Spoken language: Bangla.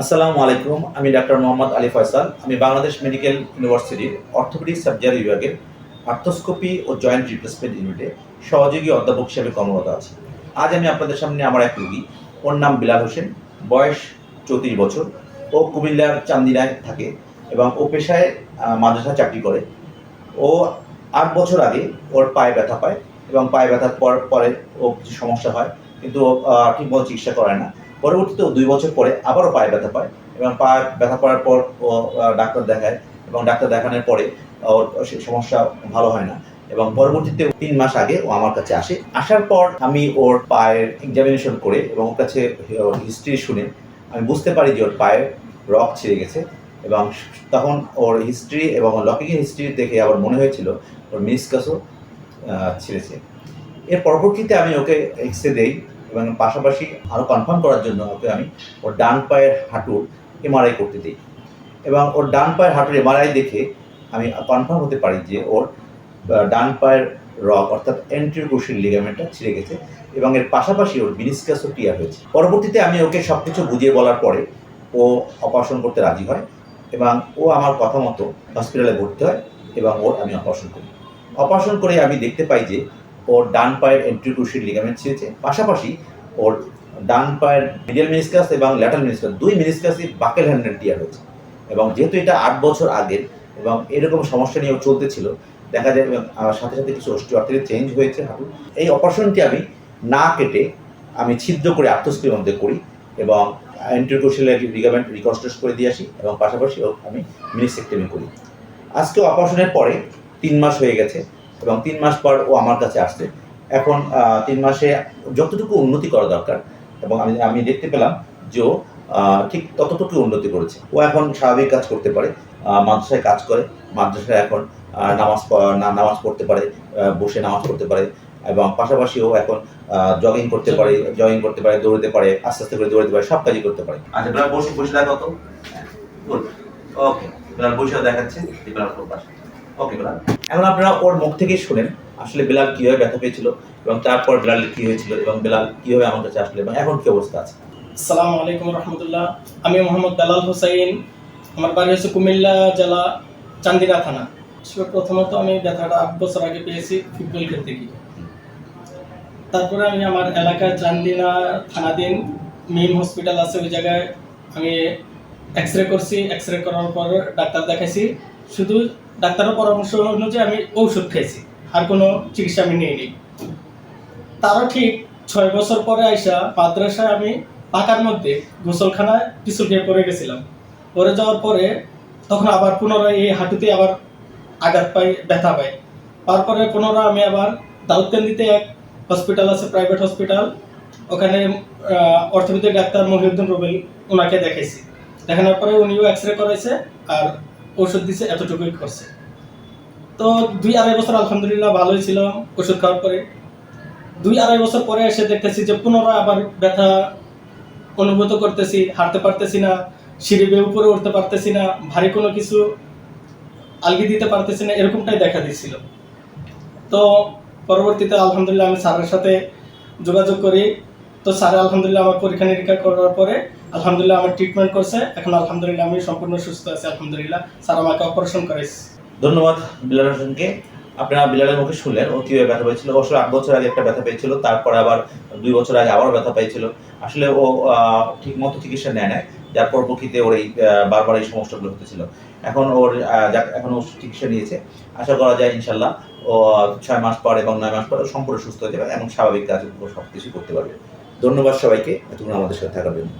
আসসালামু আলাইকুম, আমি ডাক্তার মোহাম্মদ আলী ফয়সাল। আমি বাংলাদেশ মেডিকেল ইউনিভার্সিটির অর্থোপেডিক সার্জারি বিভাগের আর্থোস্কোপি ও জয়েন্ট রিপ্লেসমেন্ট ইউনিটে সহযোগী অধ্যাপক হিসেবে কর্মরত আছি। আজ আমি আপনাদের সামনে আমার এক রোগী, ওর নাম বিলাল হোসেন, বয়স চৌত্রিশ বছর, ও কুমিল্লার চান্দিনায় থাকে এবং ও পেশায় মাদ্রাসা চাকরি করে। ও আট বছর আগে ওর পায়ে ব্যথা পায় এবং পায়ে ব্যথার পর, পরে ও কিছু সমস্যা হয়, কিন্তু ঠিকমতো চিকিৎসা করে না। পরবর্তীতে ও দুই বছর পরে আবারও পায়ে ব্যথা পায় এবং পায়ে ব্যথা পাওয়ার পর ডাক্তার দেখায় এবং ডাক্তার দেখানোর পরে ওর সমস্যা ভালো হয় না এবং পরবর্তীতে তিন মাস আগে ও আমার কাছে আসে। আসার পর আমি ওর পায়ের এক্সামিনেশন করে এবং ওর কাছে হিস্ট্রি শুনে আমি বুঝতে পারি যে ওর পায়ের রক ছিঁড়ে গেছে এবং তখন ওর হিস্ট্রি এবং লকিংয়ের হিস্ট্রি দেখে আমার মনে হয়েছিল ওর মিসকাসও ছিঁড়েছে। এর পরবর্তীতে আমি ওকে এক্স রে দেই এবং পাশাপাশি আরও কনফার্ম করার জন্য ওকে আমি ওর ডান পায়ের হাঁটুর এমআরআই করতে দিই। এবং ওর ডান পায়ের হাঁটুর এমআরআই দেখে আমি কনফার্ম হতে পারি যে ওর ডান পায়ের রক অর্থাৎ এন্ট্রিওকুশির লিগামেন্টটা ছিঁড়ে গেছে এবং এর পাশাপাশি ওর মিনিসকাসও টিয়ার হয়েছে। পরবর্তীতে আমি ওকে সব কিছু বুঝিয়ে বলার পরে ও অপারেশন করতে রাজি হয় এবং ও আমার কথা মতো হসপিটালে ভর্তি হয় এবং ওর আমি অপারেশন করি। অপারেশন করে আমি দেখতে পাই যে ওর ডান পায়ের এন্ট্রিকুশির লিগামেন্ট ছিঁড়েছে। পাশাপাশি ওর ডান পায়ের মিডিয়াল মিনিসকাস এবং ল্যাটার মিনিসকাস দুই মিনিসকাসই বাকেল হ্যান্ডেল টিয়ার হয়েছে। এবং যেহেতু এটা আট বছর আগের এবং এরকম সমস্যা নিয়েও চলতেছিল, দেখা যায় এবং সাথে সাথে কিছু অস্টিওআর্থ্রাইটিস চেঞ্জ হয়েছে হাঁটু এই অপারেশনটি আমি না কেটে আমি ছিদ্র করে আত্মস্ক্রির মধ্যে করি এবং এন্ট্রিকুশিয়াল লিগামেন্ট রিকনস্ট্রাক্ট করে দিয়ে আসি এবং পাশাপাশি ও আমি মিনিসেক্টমি করি। আজকে অপারেশনের পরে তিন মাস হয়ে গেছে। এবং তিন মাস পর ও আমার কাছে আসছে। এখন তিন মাসে যতটুকু উন্নতি করা দরকার এবং আমি আমি দেখতে পেলাম যে ও ঠিক ততটুকু উন্নতি করেছে। ও এখন স্বাভাবিক কাজ করতে পারে মাদ্রাসায় কাজ করে মাদ্রাসায় এখন নামাজ নামাজ পড়তে পারে বসে নামাজ পড়তে পারে এবং পাশাপাশি ও এখন জগিং করতে পারে জগিং করতে পারে দৌড়তে পারে আস্তে আস্তে করে দৌড়তে পারে সব কাজই করতে পারে। আচ্ছা বসে বসে দেখো তো ওকে বসে দেখাচ্ছে বিলাল এখন আপনারা ওর মুখ থেকেই শুনেন, আসলে বিলাল কীভাবে ব্যথা পেয়েছিল এবং তারপর বিলালের কি হয়েছিল এবং বিলাল কীভাবে আমার কাছে আসলে এবং এখন কি অবস্থা আছে? আসসালামু আলাইকুম রহমতুল্লাহ। আমি মোহাম্মদ দালাল হুসাইন। আমার বাড়ি হচ্ছে কুমিল্লা জেলা চান্দিনা থানা। প্রথমত আমি ব্যথাটা আট বছর আগে পেয়েছি ফুটবল খেলতে গিয়ে তারপরে আমি আমার এলাকায় চান্দিনা থানাধীন মিম হসপিটাল আছে, ওই জায়গায় আমি এক্স রে করছি। এক্স রে করার পর ডাক্তার দেখাইছি। শুধু ডাক্তারের পরামর্শ অনুযায়ী আমি ঔষধ খেয়েছি। আর কোনো চিকিৎসা আমি নিইনি। তারও ঠিক ছয় বছর পরে আইসা মাদ্রাসায় আমি পাকার মধ্যে গোসলখানায় পিছু খেয়ে পড়ে গেছিলাম। পরে যাওয়ার পরে তখন আবার পুনরায় এই হাঁটুতে আবার আঘাত পাই, ব্যথা পাই। তারপরে পুনরায় আমি আবার দাউদকান্দিতে এক হসপিটাল আছে প্রাইভেট হসপিটাল ওখানে অর্থোপেডিক ডাক্তার মহিউদ্দিন রুবেল ওনাকে দেখাইছি। দেখানোর পরে উনিও এক্স রে করাইছে আর ওষুধ দিছে, এতটুকুই করছে। তো দুই আড়াই বছর আলহামদুলিল্লাহ ভালোই ছিল ওষুধ খাওয়ার পরে। দুই আড়াই বছর পরে এসে দেখতেছি যে পুনরায় আবার ব্যথা অনুভূত করতেছি, হাঁটতে পারতেছি না, সিঁড়ি বেয়ে উপরে উঠতে পারতেছি না, ভারী কোনো কিছু আলগি দিতে পারতেছি না, এরকমটাই দেখা দিচ্ছিল তো পরবর্তীতে আলহামদুলিল্লাহ আমি স্যারের সাথে যোগাযোগ করি। তো স্যার আলহামদুলিল্লাহ আমার পরীক্ষা নিরীক্ষা করার পরে আলহামদুলিল্লাহ আমার ট্রিটমেন্ট করছে। এখন আলহামদুলিল্লাহ আমি সম্পূর্ণ সুস্থ আছি, আলহামদুলিল্লাহ। স্যার আমাকে অপারেশন করেছে। ধন্যবাদ বিলাল হোসেনকে। আপনারা বিলালের মুখে শুনলেন ও কীভাবে ব্যথা পেয়েছিল। অবশ্য আট বছর আগে একটা ব্যথা পেয়েছিল, তারপরে আবার দুই বছর আগে আবার ব্যথা পেয়েছিল। আসলে ও ঠিক মতো চিকিৎসা নেয় নাই, যার পরবর্তীতে ওর এই বারবার এই সমস্যাগুলো হতেছিল। এখন ওর এখন ও চিকিৎসা নিয়েছে। আশা করা যায় ইনশাল্লাহ ও ছয় মাস পর এবং নয় মাস পর সম্পূর্ণ সুস্থ হয়ে যাবে এবং স্বাভাবিক কাজ সব কিছু করতে পারবে। ধন্যবাদ সবাইকে, এতক্ষণ আমাদের সাথে থাকার জন্য।